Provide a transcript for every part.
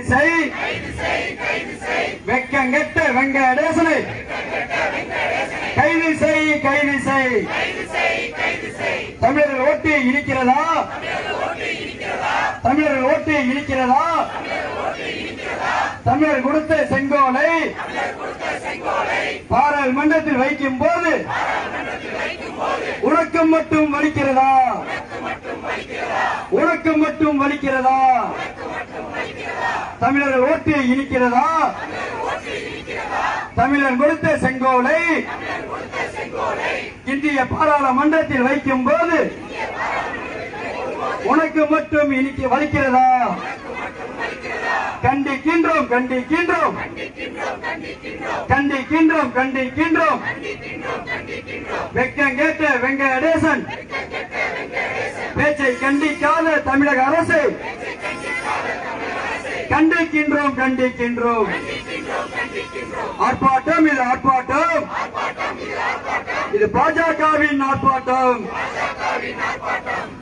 கைது செய் வெக்கங்கெட்ட வெங்கடேசனை. கைது செய் கைது செய் தமிழர்கள் ஓட்டு இருக்கிறதா தமிழர்கள் ஓட்டு இருக்கிறதா தமிழர் கொடுத்த செங்கோலை பாராளுமன்றத்தில் வைக்கும் போது உனக்கு மட்டும் வலிக்கிறதா? உனக்கு மட்டும் வலிக்கிறதா? தமிழர்கள் ஓட்டு இனிக்கிறதா? தமிழர் கொடுத்த செங்கோலை இந்திய பாராளுமன்றத்தில் வைக்கும் போது உனக்கு மட்டும் இனிக்கு வலிக்கிறதா? கண்டிக்கின்றோம் கண்டிக்கின்றோம். கண்டிக்கின்றோம் கண்டிக்கின்றோம். வெக்கம் கேட்ட வெங்கடேசன். பேச்சை கண்டிக்காத தமிழக அரசை. கண்டிக்கின்றோம். ஆர்ப்பாட்டம் இது ஆர்ப்பாட்டம். இது பாஜகவின் ஆர்ப்பாட்டம்.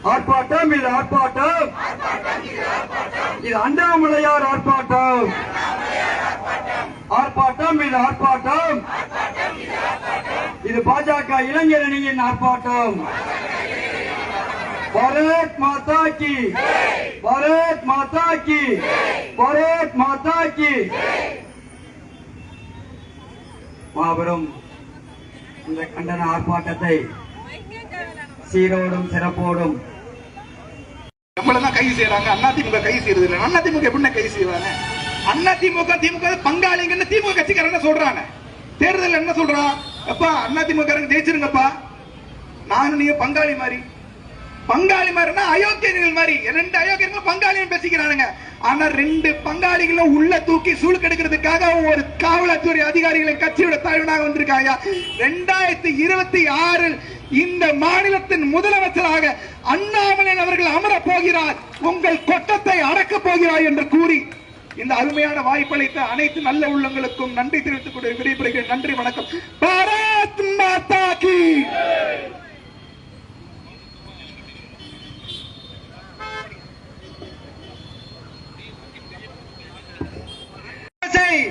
ஆர்ப்பாட்டம் இது ஆர்ப்பாட்டம். இது அண்ணாமலையார் ஆர்ப்பாட்டம். ஆர்ப்பாட்டம் இது ஆர்ப்பாட்டம். இது பாஜக இளைஞரணியின் ஆர்ப்பாட்டம். பாரத் மாதா கி. பாரத் மாதா கி. பாரத் மாதா கி மாபெரும் இந்த கண்டன ஆர்ப்பாட்டத்தை சீரோடும் சிறப்போடும் நம்மள தான் கைது செய்யறாங்க அண்ணா திமுக கைது செய்யறது இல்லை. அண்ணா திமுக எப்படி கைது செய்வாங்க? அண்ணா திமுக திமுக பங்காளிங்கன்னு திமுக கட்சிக்காரங்க சொல்றாங்க? தேர்தல் என்ன சொல்றான் அப்பா அண்ணா திமுக ஜெயிச்சிருங்கப்பா. நானும் நீங்க பங்காளி மாதிரி. பங்காளி மாதிரினா அயோக்கியர்கள் மாதிரி. ரெண்டு அயோக்கியர்கள் பங்காளின்னு பேசிக்கிறானுங்க. ஆனா ரெண்டு பங்காளிகளும் உள்ள தூக்கி சூழ்கெடுக்கிறதுக்காக ஒரு காவல்துறை அதிகாரிகளை கட்சியோட தலைவனாக வந்திருக்காங்க. ரெண்டாயிரத்தி இருபத்தி ஆறில் இந்த மாநிலத்தின் முதலமைச்சராக அண்ணாமலையன் அவர்கள் அமரப் போகிறார் உங்கள் கொட்டத்தை அடக்கப் போகிறார் என்று கூறி இந்த அருமையான வாய்ப்பளித்த அனைத்து நல்ல உள்ளங்களுக்கும் நன்றி தெரிவித்துக் கொண்டு விடைபெறுகிறேன். நன்றி வணக்கம். பாரத் மாதா கி. செய்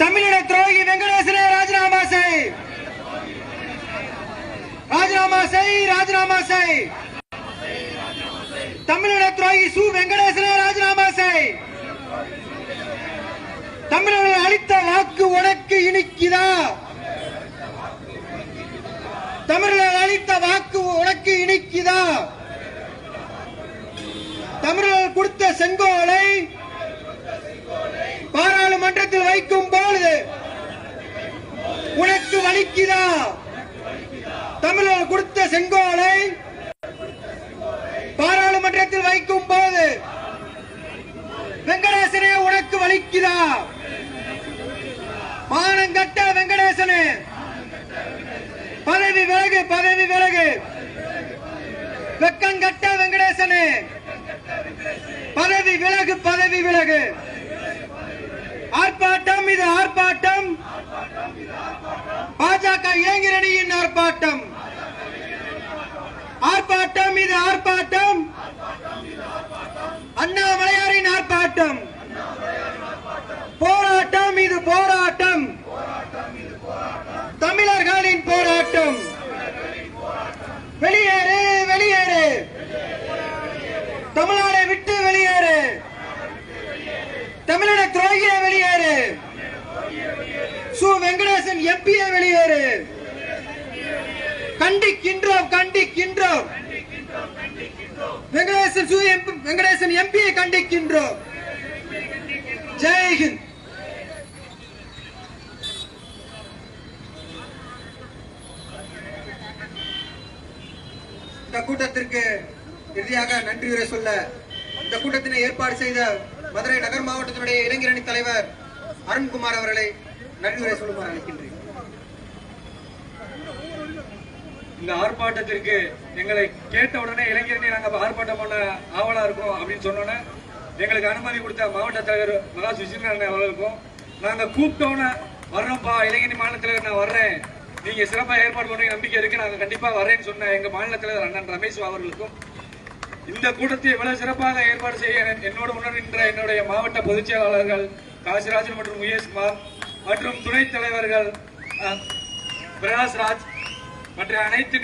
தமிழின துரோகி வெங்கடேசனே ராஜினாமா செய். ராஜினாமா செய் ராஜினாமா செய். தமிழின துரோகி சு வெங்கடேசனே ராஜினாமா செய். தமிழர்கள் அளித்த வாக்கு உனக்கு இனிக்குதா? தமிழர்கள் அளித்த வாக்கு உனக்கு இனிக்குதா? தமிழர்கள் கொடுத்த செங்கோலை பாராளுமன்றத்தில் வைக்கும் பொழுது உனக்கு வலிக்குதா? தமிழர் கொடுத்த செங்கோலை பாராளுமன்றத்தில் வைக்கும் போது வெங்கடேசனே உனக்கு வலிக்குதா? மானங்கட்ட வெங்கடேசனே பதவி விலகு பதவி விலகு. வெக்கங்கட்ட வெங்கடேசனே பதவி விலகு பதவி விலகு. ஆர்ப்பாட்டம் இது ஆர்ப்பாட்டம். பாஜக இளைஞரணியின் ஆர்ப்பாட்டம். ஆர்ப்பாட்டம் இது ஆர்ப்பாட்டம். அண்ணாமலையாரின் ஆர்ப்பாட்டம். போராட்டம் இது போராட்டம். தமிழர்களின் போராட்டம். வெளியேறு வெளியேறு. தமிழ்நாடை விட்டு வெளியேறு. தமிழின துரோகிய வெங்கடேசன் எம்பியை வெளியேறு. கண்டிக்கின்றோம் கண்டிக்கின்றோம். வெங்கடேசன் சு வெங்கடேசன் எம்பியை கண்டிக்கின்றோம். ஜெய்ஹிந்த். இந்த கூட்டத்திற்கு இறுதியாக நன்றி உரை சொல்ல இந்த கூட்டத்தினை ஏற்பாடு செய்த மதுரை நகர் மாவட்டத்தினுடைய இளைஞரணி தலைவர் அருண்குமார் அவர்களை நன்றி சொல்லுமாறு அழைக்கின்றேன் இந்த ஆர்ப்பாட்டத்திற்கு எங்களை கேட்ட உடனே இளைஞரணி நாங்கள் ஆர்ப்பாட்டம் பண்ண ஆவலா இருக்கோம் அப்படின்னு சொன்னோன்னே எங்களுக்கு அனுமதி கொடுத்த மாவட்ட தலைவர் மகா சுசீந்திரன் அவர்களுக்கும் நாங்கள் கூப்பிட்டோன்னே வர்றோம்ப்பா இளைஞர் மாநில தலைவர் நான் வர்றேன். நீங்க சிறப்பாக ஏற்பாடு பண்ணுவீங்க நம்பிக்கை இருக்கு நாங்கள் கண்டிப்பா வரேன்னு சொன்ன எங்க மாநில தலைவர் அண்ணன் ரமேஷ் அவர்களுக்கும் இந்த கூட்டத்தை இவ்வளவு சிறப்பாக ஏற்பாடு செய்ய என்னோடு உணர்கின்ற என்னுடைய மாவட்ட பொதுச் செயலாளர்கள் காசிராஜன் மற்றும் முகேஷ்குமார் மற்றும் துணைத் தலைவர்கள் அஹ், பிரகாஷ்ராஜ் மற்ற அனைத்து